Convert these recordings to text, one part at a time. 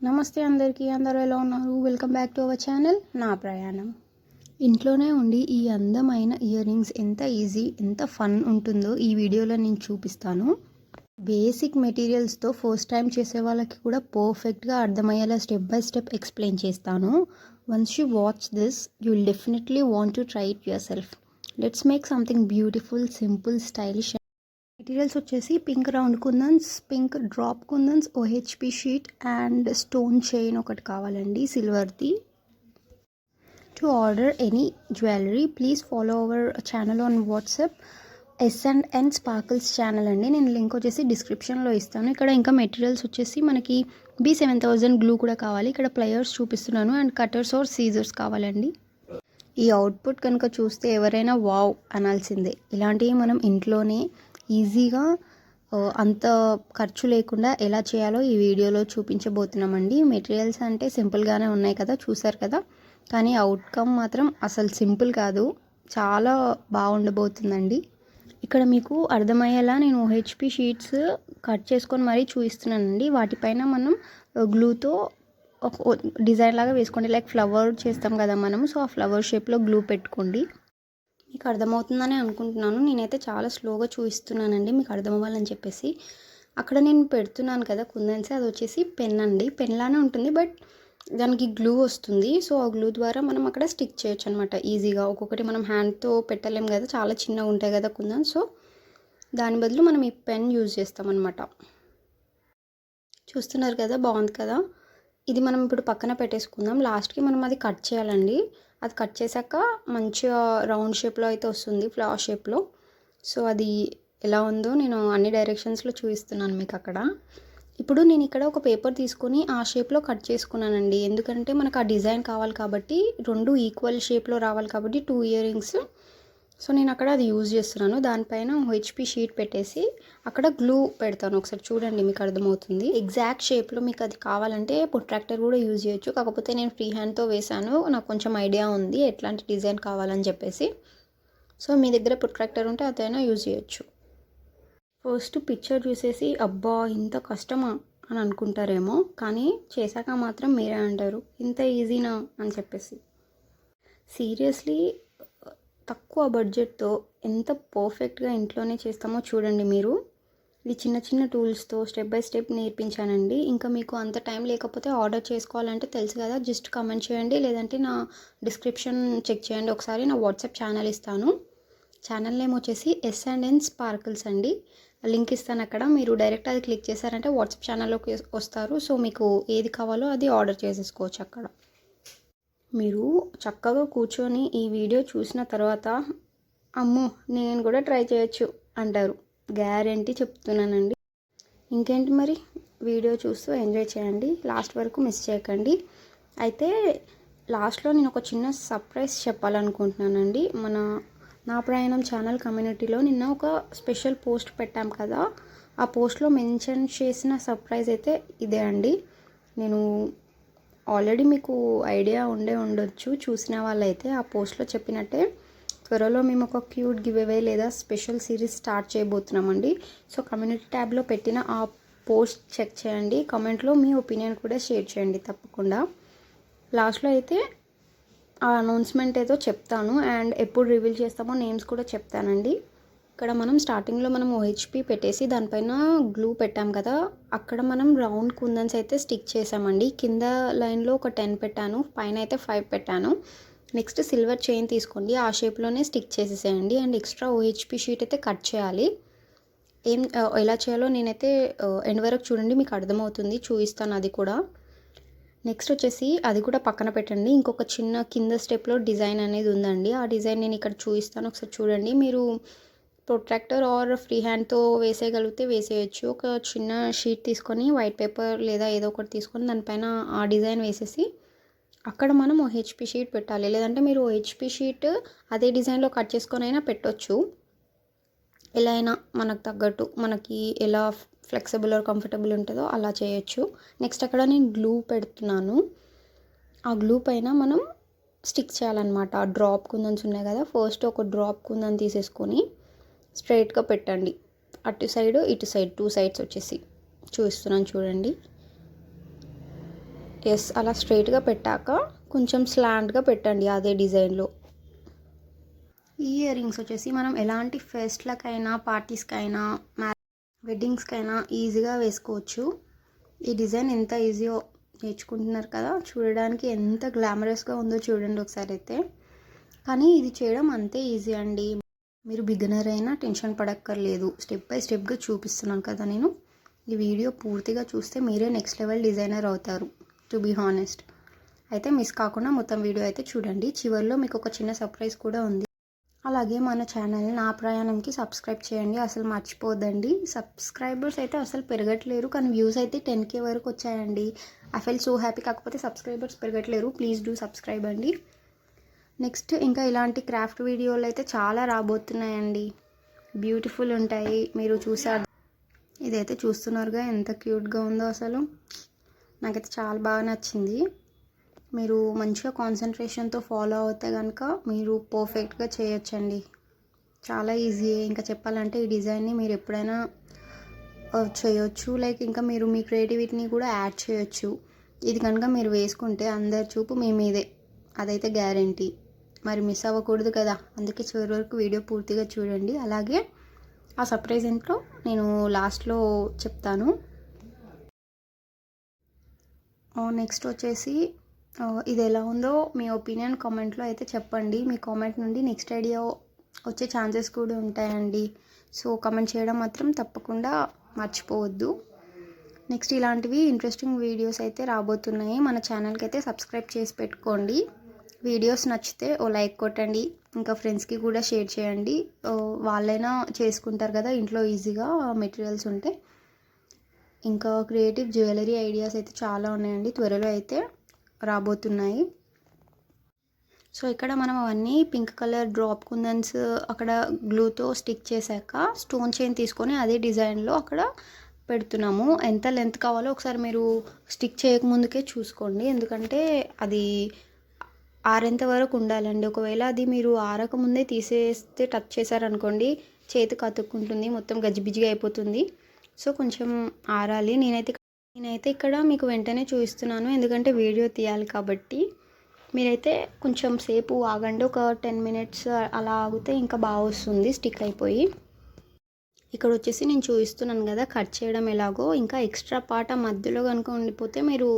నమస్తే అందరికీ అందరూ ఎలా ఉన్నారు? Welcome back to our channel నా ప్రయాణం. ఇంట్లోనే ఉండి ఈ అందమైన ఇయర్ రింగ్స్ ఎంత ఈజీ ఎంత ఫన్ ఉంటుందో ఈ వీడియోలో నేను చూపిస్తాను. బేసిక్ మెటీరియల్స్తో ఫస్ట్ టైం చేసే వాళ్ళకి కూడా పర్ఫెక్ట్గా అర్థమయ్యేలా స్టెప్ బై స్టెప్ ఎక్స్ప్లెయిన్ చేస్తాను. Once you watch this you will definitely want to try it yourself let's make something beautiful simple stylish materials వచ్చేసి pink round kundans pink drop kundans OHP sheet and stone chain ఒకటి కావాలండి సిల్వర్ది to order any jewellery please follow our channel on WhatsApp S and N Sparkles channel అండి. నేను link వచ్చేసి డిస్క్రిప్షన్లో ఇస్తాను. ఇక్కడ ఇంకా మెటీరియల్స్ వచ్చేసి మనకి బి సెవెన్ థౌజండ్ గ్లూ కూడా కావాలి. ఇక్కడ ప్లేయర్స్ చూపిస్తున్నాను అండ్ కటర్స్ ఆర్ సీజర్స్ కావాలండి. ఈ అవుట్పుట్ కనుక చూస్తే ఎవరైనా వావ్ అనాల్సిందే. ఇలాంటివి మనం ఇంట్లోనే ఈజీగా అంత ఖర్చు లేకుండా ఎలా చేయాలో ఈ వీడియోలో చూపించబోతున్నామండి. మెటీరియల్స్ అంటే సింపుల్గానే ఉన్నాయి కదా చూసారు కదా. కానీ అవుట్కమ్ మాత్రం అసలు సింపుల్ కాదు చాలా బాగుండబోతుందండి. ఇక్కడ మీకు అర్థమయ్యేలా నేను హెచ్పి షీట్స్ కట్ చేసుకొని మరీ చూపిస్తున్నానండి. వాటిపైన మనం గ్లూతో ఒక డిజైన్ లాగా వేసుకోండి. లైక్ ఫ్లవర్ చేస్తాం కదా మనం సో ఆ ఫ్లవర్ షేప్లో గ్లూ పెట్టుకోండి. మీకు అర్థమవుతుందని అనుకుంటున్నాను. నేనైతే చాలా స్లోగా చూపిస్తున్నానండి మీకు అర్థమవ్వాలని చెప్పేసి. అక్కడ నేను పెడుతున్నాను కదా కుందన్సి అది వచ్చేసి పెన్ అండి. పెన్ లానే ఉంటుంది బట్ దానికి గ్లూ వస్తుంది. సో ఆ గ్లూ ద్వారా మనం అక్కడ స్టిక్ చేయొచ్చు అనమాట ఈజీగా. ఒక్కొక్కటి మనం హ్యాండ్తో పెట్టలేం కదా చాలా చిన్నగా ఉంటాయి కదా కుందన్. సో దాని బదులు మనం ఈ పెన్ యూజ్ చేస్తామన్నమాట చూస్తున్నారు కదా బాగుంది కదా? ఇది మనం ఇప్పుడు పక్కన పెట్టేసుకుందాం. లాస్ట్కి మనం అది కట్ చేయాలండి. అది కట్ చేశాక మంచిగా రౌండ్ షేప్లో అయితే వస్తుంది ఫ్లవర్ షేప్లో. సో అది ఎలా ఉందో నేను అన్ని డైరెక్షన్స్లో చూపిస్తున్నాను మీకు అక్కడ. ఇప్పుడు నేను ఇక్కడ ఒక పేపర్ తీసుకొని ఆ షేప్లో కట్ చేసుకున్నానండి. ఎందుకంటే మనకు ఆ డిజైన్ కావాలి కాబట్టి రెండు ఈక్వల్ షేప్లో రావాలి కాబట్టి టూ ఇయర్ రింగ్స్ సో నేను అక్కడ అది యూజ్ చేస్తున్నాను. దానిపైన హెచ్పి షీట్ పెట్టేసి అక్కడ గ్లూ పెడతాను. ఒకసారి చూడండి మీకు అర్థమవుతుంది. ఎగ్జాక్ట్ షేప్లో మీకు అది కావాలంటే ప్రొట్రాక్టర్ కూడా యూజ్ చేయొచ్చు. కాకపోతే నేను ఫ్రీ హ్యాండ్తో వేశాను. నాకు కొంచెం ఐడియా ఉంది ఎట్లాంటి డిజైన్ కావాలని చెప్పేసి. సో మీ దగ్గర ప్రొట్రాక్టర్ ఉంటే అదైనా యూజ్ చేయొచ్చు. ఫస్ట్ పిక్చర్ చూసేసి అబ్బా ఇంత కష్టమా అని అనుకుంటారేమో. కానీ చేశాక మాత్రం మీరే అంటారు. ఇంత ఈజీనా అని చెప్పేసి. సీరియస్లీ తక్కువ బడ్జెట్తో ఎంత పర్ఫెక్ట్గా ఇంట్లోనే చేస్తామో చూడండి మీరు. ఇది చిన్న చిన్న టూల్స్తో స్టెప్ బై స్టెప్ నేర్పించానండి. ఇంకా మీకు అంత టైం లేకపోతే ఆర్డర్ చేసుకోవాలంటే తెలుసు కదా జస్ట్ కమెంట్ చేయండి. లేదంటే నా డిస్క్రిప్షన్ చెక్ చేయండి. ఒకసారి నా వాట్సాప్ ఛానల్ ఇస్తాను. ఛానల్ నేమ్ వచ్చేసి ఎస్ అండ్ ఎన్ స్పార్కిల్స్ అండి. లింక్ ఇస్తాను అక్కడ. మీరు డైరెక్ట్ అది క్లిక్ చేశారంటే వాట్సాప్ ఛానల్లోకి వస్తారు. సో మీకు ఏది కావాలో అది ఆర్డర్ చేసేసుకోవచ్చు అక్కడ. మీరు చక్కగా కూర్చొని ఈ వీడియో చూసిన తర్వాత అమ్మో నేను కూడా ట్రై చేయొచ్చు అంటారు. గ్యారంటీ చెప్తున్నానండి. ఇంకేంటి మరి? వీడియో చూస్తూ ఎంజాయ్ చేయండి. లాస్ట్ వరకు మిస్ చేయకండి. అయితే లాస్ట్లో నేను ఒక చిన్న సర్ప్రైజ్ చెప్పాలనుకుంటున్నానండి. మన నా ప్రయాణం ఛానల్ కమ్యూనిటీలో నిన్న ఒక స్పెషల్ పోస్ట్ పెట్టాం కదా. ఆ పోస్ట్లో మెన్షన్ చేసిన సర్ప్రైజ్ అయితే ఇదే అండి. నేను ఆల్రెడీ మీకు ఐడియా ఉండే ఉండొచ్చు. చూసిన వాళ్ళైతే ఆ పోస్ట్లో చెప్పినట్టే త్వరలో మేము ఒక క్యూట్ గివ్ అవే లేదా స్పెషల్ సిరీస్ స్టార్ట్ చేయబోతున్నామండి. సో కమ్యూనిటీ ట్యాబ్లో పెట్టిన ఆ పోస్ట్ చెక్ చేయండి. కమెంట్లో మీ ఒపీనియన్ కూడా షేర్ చేయండి తప్పకుండా. లాస్ట్లో అయితే ఆ అనౌన్స్మెంట్ ఏదో చెప్తాను అండ్ ఎప్పుడు రివీల్ చేస్తామో నేమ్స్ కూడా చెప్తానండి. ఇక్కడ మనం స్టార్టింగ్లో మనం ఓహెచ్పి పెట్టేసి దానిపైన గ్లూ పెట్టాం కదా అక్కడ మనం రౌండ్ కుందన్స్ అయితే స్టిక్ చేసామండి. కింద లైన్లో ఒక టెన్ పెట్టాను పైన అయితే ఫైవ్ పెట్టాను. నెక్స్ట్ సిల్వర్ చైన్ తీసుకోండి ఆ షేప్లోనే స్టిక్ చేసేసేయండి. అండ్ ఎక్స్ట్రా ఓహెచ్పి షీట్ అయితే కట్ చేయాలి. ఏం ఎలా చేయాలో నేనైతే ఎండ్ వరకు చూడండి మీకు అర్థమవుతుంది చూపిస్తాను అది కూడా. నెక్స్ట్ వచ్చేసి అది కూడా పక్కన పెట్టండి. ఇంకొక చిన్న కింద స్టెప్లో డిజైన్ అనేది ఉందండి. ఆ డిజైన్ నేను ఇక్కడ చూపిస్తాను ఒకసారి చూడండి. మీరు ప్రొట్రాక్టర్ ఆర్ ఫ్రీ హ్యాండ్తో వేసేయగలిగితే వేసేయచ్చు. ఒక చిన్న షీట్ తీసుకొని వైట్ పేపర్ లేదా ఏదో ఒకటి తీసుకొని దానిపైన ఆ డిజైన్ వేసేసి అక్కడ మనం ఓహెచ్పి హెచ్పి షీట్ పెట్టాలి. లేదంటే మీరు ఓహెచ్పి హెచ్పి షీట్ అదే డిజైన్లో కట్ చేసుకొని అయినా పెట్టొచ్చు. ఎలా అయినా మనకు తగ్గట్టు మనకి ఎలా ఫ్లెక్సిబుల్ ఆర్ కంఫర్టబుల్ ఉంటుందో అలా చేయొచ్చు. నెక్స్ట్ అక్కడ నేను గ్లూ పెడుతున్నాను. ఆ గ్లూ పైన మనం స్టిక్ చేయాలన్నమాట. ఆ డ్రాప్ కుందన్స్ ఉన్నాయి కదా ఫస్ట్ ఒక డ్రాప్ కుందని తీసేసుకొని స్ట్రైట్గా పెట్టండి. అటు సైడ్ ఇటు సైడ్ టూ సైడ్స్ వచ్చేసి. చూస్తున్నాను చూడండి. ఎస్ అలా స్ట్రైట్గా పెట్టాక కొంచెం స్లాంట్గా పెట్టండి అదే డిజైన్లో. ఈ ఇయర్ రింగ్స్ వచ్చేసి మనం ఎలాంటి ఫెస్ట్లకైనా పార్టీస్కైనా మ్యా వెడ్డింగ్స్కైనా ఈజీగా వేసుకోవచ్చు. ఈ డిజైన్ ఎంత ఈజీయో నేర్చుకుంటున్నారు కదా చూడడానికి ఎంత గ్లామరస్గా ఉందో చూడండి ఒకసారి అయితే. కానీ ఇది చేయడం అంతే ఈజీ అండి. మీరు బిగినర్ అయినా టెన్షన్ పడక్కర్లేదు. స్టెప్ బై స్టెప్గా చూపిస్తున్నాను కదా నేను. ఈ వీడియో పూర్తిగా చూస్తే మీరే నెక్స్ట్ లెవెల్ డిజైనర్ అవుతారు. To be honest. అయితే మిస్ కాకుండా మొత్తం వీడియో అయితే చూడండి. చివరిలో మీకు ఒక చిన్న సర్ప్రైజ్ కూడా ఉంది. అలాగే మన ఛానల్ని నా ప్రయాణంకి సబ్స్క్రైబ్ చేయండి. అసలు మర్చిపోద్దండి. సబ్స్క్రైబర్స్ అయితే అసలు పెరగట్లేరు. కానీ వ్యూస్ అయితే టెన్ కే వరకు వచ్చాయండి. I fell so happy. కాకపోతే సబ్స్క్రైబర్స్ పెరగట్లేరు. ప్లీజ్ డూ సబ్స్క్రైబ్ అండి. నెక్స్ట్ ఇంకా ఇలాంటి క్రాఫ్ట్ వీడియోలు అయితే చాలా రాబోతున్నాయండి. బ్యూటిఫుల్ ఉంటాయి. మీరు చూసారు. ఇదైతే చూస్తున్నారుగా ఎంత క్యూట్గా ఉందో అసలు. నాకైతే చాలా బాగా నచ్చింది. మీరు మంచిగా కాన్సన్ట్రేషన్తో ఫాలో అవుతే కనుక మీరు పర్ఫెక్ట్గా చేయొచ్చండి. చాలా ఈజీ. ఇంకా చెప్పాలంటే ఈ డిజైన్ని మీరు ఎప్పుడైనా చేయొచ్చు. లైక్ ఇంకా మీరు మీ క్రియేటివిటీని కూడా యాడ్ చేయొచ్చు. ఇది కనుక మీరు వేసుకుంటే అందరి చూపు మీ మీదే. అదైతే గ్యారంటీ. మరి మిస్ అవ్వకూడదు కదా. అందుకే చివరి వరకు వీడియో పూర్తిగా చూడండి. అలాగే ఆ సర్ప్రైజ్ ఇంట్లో నేను లాస్ట్లో చెప్తాను. నెక్స్ట్ వచ్చేసి ఇది ఎలా ఉందో మీ ఒపీనియన్ కామెంట్లో అయితే చెప్పండి. మీ కామెంట్ నుండి నెక్స్ట్ ఐడియా వచ్చే ఛాన్సెస్ కూడా ఉంటాయండి. సో కమెంట్ చేయడం మాత్రం తప్పకుండా మర్చిపోవద్దు. నెక్స్ట్ ఇలాంటివి ఇంట్రెస్టింగ్ వీడియోస్ అయితే రాబోతున్నాయి. మన ఛానల్కి అయితే సబ్స్క్రైబ్ చేసి పెట్టుకోండి. వీడియోస్ నచ్చితే ఓ లైక్ కొట్టండి ఇంకా ఫ్రెండ్స్కి కూడా షేర్ చేయండి. వాళ్ళైనా చేసుకుంటారు కదా ఇంట్లో ఈజీగా మెటీరియల్స్ ఉంటే. ఇంకా క్రియేటివ్ జ్యువెలరీ ఐడియాస్ అయితే చాలా ఉన్నాయండి త్వరలో అయితే రాబోతున్నాయి. సో ఇక్కడ మనం అవన్నీ పింక్ కలర్ డ్రాప్ కుందన్స్ అక్కడ గ్లూతో స్టిక్ చేశాక స్టోన్ చైన్ తీసుకొని అదే డిజైన్లో అక్కడ పెడుతున్నాము. ఎంత లెంత్ కావాలో ఒకసారి మీరు స్టిక్ చేయకముందుకే చూసుకోండి ఎందుకంటే అది ఆరేంత వరకు ఉండాలండి. ఒకవేళ అది మీరు ఆరక ముందే తీసేస్తే టచ్ చేశారనుకోండి చేతికి అతుక్కుంటుంది మొత్తం గజిబిజిగా అయిపోతుంది. సో కొంచెం ఆరాలి. నేనైతే నేనైతే ఇక్కడ మీకు వెంటనే చూపిస్తున్నాను. ఎందుకంటే వీడియో తీయాలి కాబట్టి. మీరైతే కొంచెం సేపు ఆగండి. ఒక టెన్ మినిట్స్ అలా ఆగితే ఇంకా బాగా వస్తుంది స్టిక్ అయిపోయి. ఇక్కడ వచ్చేసి నేను చూపిస్తున్నాను కదా కట్ చేయడం ఎలాగో. ఇంకా ఎక్స్ట్రా పాట మధ్యలో కనుక ఉండిపోతే మీరు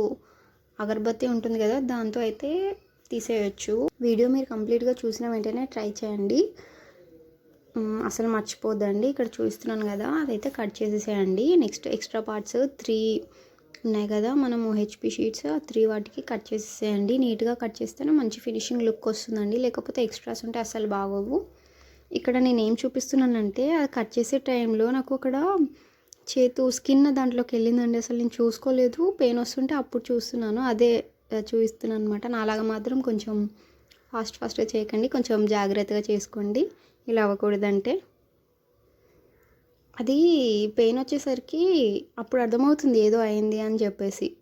అగరబత్తి ఉంటుంది కదా దాంతో అయితే తీసేయచ్చు. వీడియో మీరు కంప్లీట్గా చూసిన వెంటనే ట్రై చేయండి. అసలు మర్చిపోద్దండి. ఇక్కడ చూస్తున్నాను కదా అదైతే కట్ చేసేసేయండి. నెక్స్ట్ ఎక్స్ట్రా పార్ట్స్ త్రీ ఉన్నాయి కదా మనము హెచ్పి షీట్స్ ఆ త్రీ వాటికి కట్ చేసేయండి నీట్గా కట్ చేస్తేనే మంచి ఫినిషింగ్ లుక్ వస్తుందండి. లేకపోతే ఎక్స్ట్రాస్ ఉంటే అసలు బాగోవు. ఇక్కడ నేను ఏం చూపిస్తున్నానంటే అది కట్ చేసే టైంలో నాకు అక్కడ చేతు స్కిన్ దాంట్లోకి వెళ్ళిందండి. అసలు నేను చూసుకోలేదు. పెయిన్ వస్తుంటే అప్పుడు చూస్తున్నాను. అదే చూపిస్తున్నాను అనమాట నాలాగా మాత్రం కొంచెం ఫాస్ట్ ఫాస్ట్గా చేయకండి. కొంచెం జాగ్రత్తగా చేసుకోండి. ఇలా అవ్వకూడదంటే. అది పెయిన్ వచ్చేసరికి అప్పుడు అర్థమవుతుంది ఏదో అయింది అని చెప్పేసి.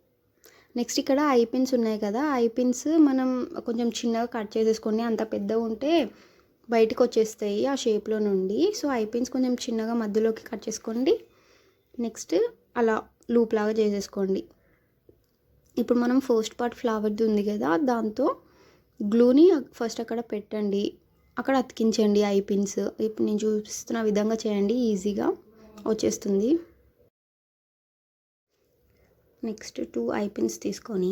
నెక్స్ట్ ఇక్కడ ఐ పిన్స్ ఉన్నాయి కదా. ఐ పిన్స్ మనం కొంచెం చిన్నగా కట్ చేసేసుకొని అంత పెద్ద ఉంటే బయటకు వచ్చేస్తాయి ఆ షేప్లో నుండి. సో ఐ పిన్స్ కొంచెం చిన్నగా మధ్యలోకి కట్ చేసుకోండి. నెక్స్ట్ అలా లూప్ లాగా చేసేసుకోండి. ఇప్పుడు మనం ఫస్ట్ పార్ట్ ఫ్లవర్ది ఉంది కదా దాంతో గ్లూని ఫస్ట్ అక్కడ పెట్టండి. అక్కడ అతికించండి ఐ పిన్స్ ఇప్పుడు నేను చూపిస్తున్న విధంగా చేయండి ఈజీగా వచ్చేస్తుంది. నెక్స్ట్ టూ ఐపిన్స్ తీసుకొని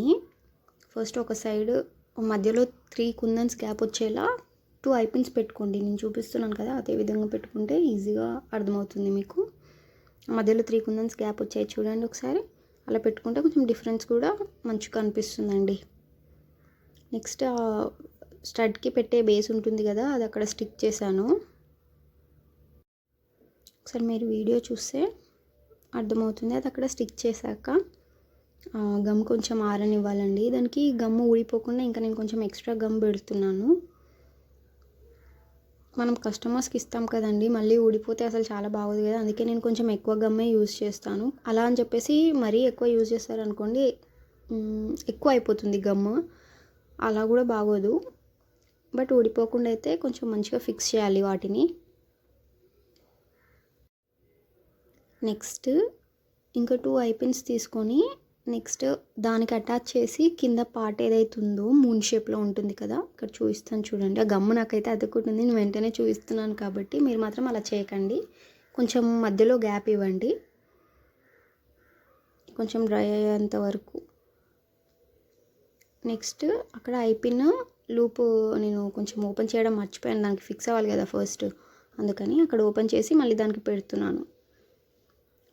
ఫస్ట్ ఒక సైడ్ మధ్యలో త్రీ కుందన్స్ గ్యాప్ వచ్చేలా టూ ఐపిన్స్ పెట్టుకోండి. నేను చూపిస్తున్నాను కదా అదే విధంగా పెట్టుకుంటే ఈజీగా అర్థమవుతుంది మీకు. మధ్యలో త్రీ కుందన్స్ గ్యాప్ వచ్చాయి చూడండి ఒకసారి. అలా పెట్టుకుంటే కొంచెం డిఫరెన్స్ కూడా మంచిగా అనిపిస్తుందండి నెక్స్ట్ స్టడ్కి పెట్టే బేస్ ఉంటుంది కదా అది అక్కడ స్టిక్ చేశాను. ఒకసారి మీరు వీడియో చూస్తే అర్థమవుతుంది. అది అక్కడ స్టిక్ చేశాక గమ్ కొంచెం ఆరనివ్వాలండి. దానికి గమ్ ఊడిపోకుండా ఇంకా నేను కొంచెం ఎక్స్ట్రా గమ్ పెడుతున్నాను. మనం కస్టమర్స్కి ఇస్తాం కదండి మళ్ళీ ఊడిపోతే అసలు చాలా బాగోదు కదా అందుకే నేను కొంచెం ఎక్కువ గమ్మే యూజ్ చేస్తాను. అలా అని చెప్పేసి మరీ ఎక్కువ యూజ్ చేస్తారనుకోండి ఎక్కువ అయిపోతుంది గమ్ అలా కూడా బాగోదు. బట్ ఊడిపోకుండా అయితే కొంచెం మంచిగా ఫిక్స్ చేయాలి వాటిని. నెక్స్ట్ ఇంకా టూ ఐపిన్స్ తీసుకొని నెక్స్ట్ దానికి అటాచ్ చేసి కింద పార్ట్ ఏదైతే ఉందో మూన్ షేప్లో ఉంటుంది కదా ఇక్కడ చూపిస్తాను చూడండి. ఆ గమ్ము నాకైతే అతుక్కుంటుంది. నేను వెంటనే చూపిస్తున్నాను కాబట్టి మీరు మాత్రం అలా చేయకండి. కొంచెం మధ్యలో గ్యాప్ ఇవ్వండి. కొంచెం డ్రై అయ్యేంత వరకు. నెక్స్ట్ అక్కడ అయిపోయిన లూప్ నేను కొంచెం ఓపెన్ చేయడం మర్చిపోయాను. దానికి ఫిక్స్ అవ్వాలి కదా ఫస్ట్ అందుకని అక్కడ ఓపెన్ చేసి మళ్ళీ దానికి పెడుతున్నాను.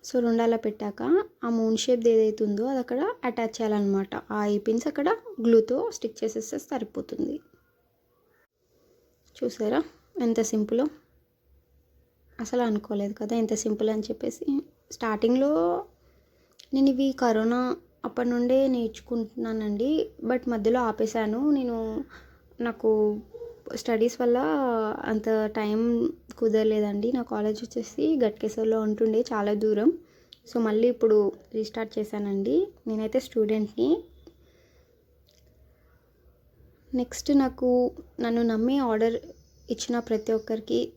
సో రెండు అలా పెట్టాక ఆ మూన్ షేప్ ఏదైతే ఉందో అది అక్కడ అటాచ్ చేయాలన్నమాట. ఆ ఐపిన్స్ అక్కడ గ్లూతో స్టిక్ చేసేస్తే సరిపోతుంది. చూసారా? ఎంత సింపుల్. అసలు అనుకోలేదు కదా ఎంత సింపుల్ అని చెప్పేసి. స్టార్టింగ్లో నేను ఇవి కరోనా అప్పటి నుండే నేర్చుకుంటున్నానండి. బట్ మధ్యలో ఆపేశాను. నేను నాకు స్టడీస్ వల్ల అంత టైం కుదరలేదండి. నా కాలేజ్ వచ్చేసి గట్కేసర్లో ఉంటుండే చాలా దూరం. సో మళ్ళీ ఇప్పుడు రీస్టార్ట్ చేశానండి. నేనైతే స్టూడెంట్ని నెక్స్ట్ నాకు నన్ను నమ్మి ఆర్డర్ ఇచ్చిన ప్రతి ఒక్కరికి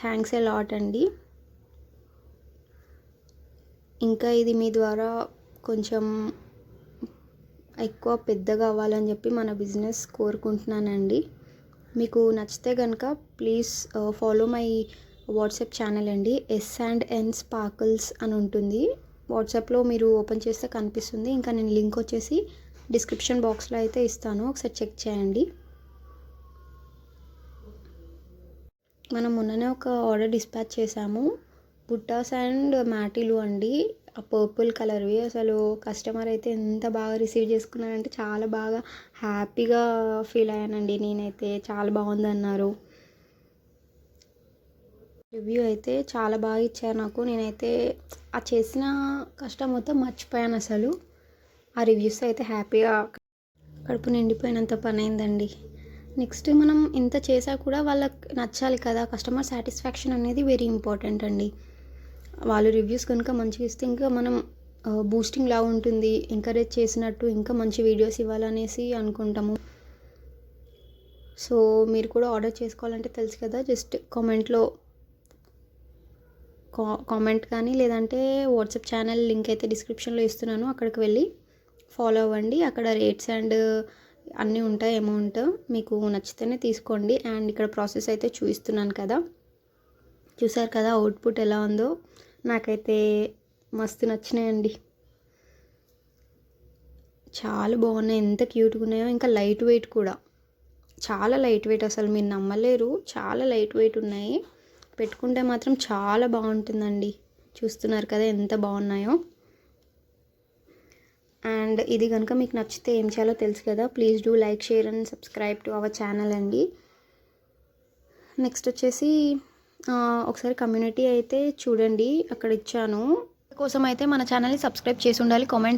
థ్యాంక్స్ ఏ లాట్ అండి. ఇంకా ఇది మీ ద్వారా కొంచెం ఎక్కువ పెద్దగా అవ్వాలని చెప్పి మన బిజినెస్ కోరుకుంటున్నానండి. మీకు నచ్చితే కనుక please follow my WhatsApp channel అండి. ఎస్ అండ్ ఎన్ స్పార్కిల్స్ అని ఉంటుంది. వాట్సాప్లో మీరు ఓపెన్ చేస్తే కనిపిస్తుంది. ఇంకా నేను లింక్ వచ్చేసి డిస్క్రిప్షన్ బాక్స్లో అయితే ఇస్తాను. ఒకసారి చెక్ చేయండి. మనం మొన్ననే ఒక ఆర్డర్ డిస్పాచ్ చేసాము బుట్టాస్ అండ్ మ్యాటీలు అండి. ఆ పర్పుల్ కలర్వి అసలు కస్టమర్ అయితే ఎంత బాగా రిసీవ్ చేసుకున్నారంటే చాలా బాగా హ్యాపీగా ఫీల్ అయ్యానండి. నేనైతే చాలా బాగుంది అన్నారు రివ్యూ అయితే చాలా బాగా ఇచ్చారు నాకు. నేనైతే ఆ చేసిన కష్టం మొత్తం మర్చిపోయాను అసలు. ఆ రివ్యూస్ అయితే హ్యాపీగా కడుపు నిండిపోయినంత పని అయిందండి. నెక్స్ట్ మనం ఇంత చేసా కూడా వాళ్ళకి నచ్చాలి కదా. కస్టమర్ సాటిస్ఫాక్షన్ అనేది వెరీ ఇంపార్టెంట్ అండి. వాళ్ళు రివ్యూస్ కనుక మంచిగా ఇస్తే ఇంకా మనం బూస్టింగ్ లా ఉంటుంది ఎంకరేజ్ చేసినట్టు ఇంకా మంచి వీడియోస్ ఇవ్వాలనేసి అనుకుంటాము. సో మీరు కూడా ఆర్డర్ చేసుకోవాలంటే తెలుసు కదా జస్ట్ కామెంట్లో కా కామెంట్ కానీ లేదంటే వాట్సాప్ ఛానల్ లింక్ అయితే డిస్క్రిప్షన్లో ఇస్తున్నాను అక్కడికి వెళ్ళి ఫాలో అవ్వండి. అక్కడ రేట్స్ అండ్ అన్నీ ఉంటాయి అమౌంట్ మీకు నచ్చితేనే తీసుకోండి. అండ్ ఇక్కడ ప్రాసెస్ అయితే చూపిస్తున్నాను కదా. చూసారు కదా అవుట్పుట్ ఎలా ఉందో. నాకైతే మస్తు నచ్చినాయండి. చాలా బాగున్నాయి. ఎంత క్యూట్గా ఉన్నాయో ఇంకా లైట్ వెయిట్ కూడా. చాలా లైట్ వెయిట్ అసలు మీరు నమ్మలేరు. చాలా లైట్ వెయిట్ ఉన్నాయి. పెట్టుకుంటే మాత్రం చాలా బాగుంటుందండి. చూస్తున్నారు కదా ఎంత బాగున్నాయో. అండ్ ఇది కనుక మీకు నచ్చితే ఏం చేయాలో తెలుసు కదా. Please do like share and subscribe to our channel అండి. నెక్స్ట్ వచ్చేసి ఒకసారి కమ్యూనిటీ అయితే చూడండి అక్కడ ఇచ్చాను. కోసం అయితే మన ఛానల్ని సబ్స్క్రైబ్ చేసి ఉండాలి కామెంట్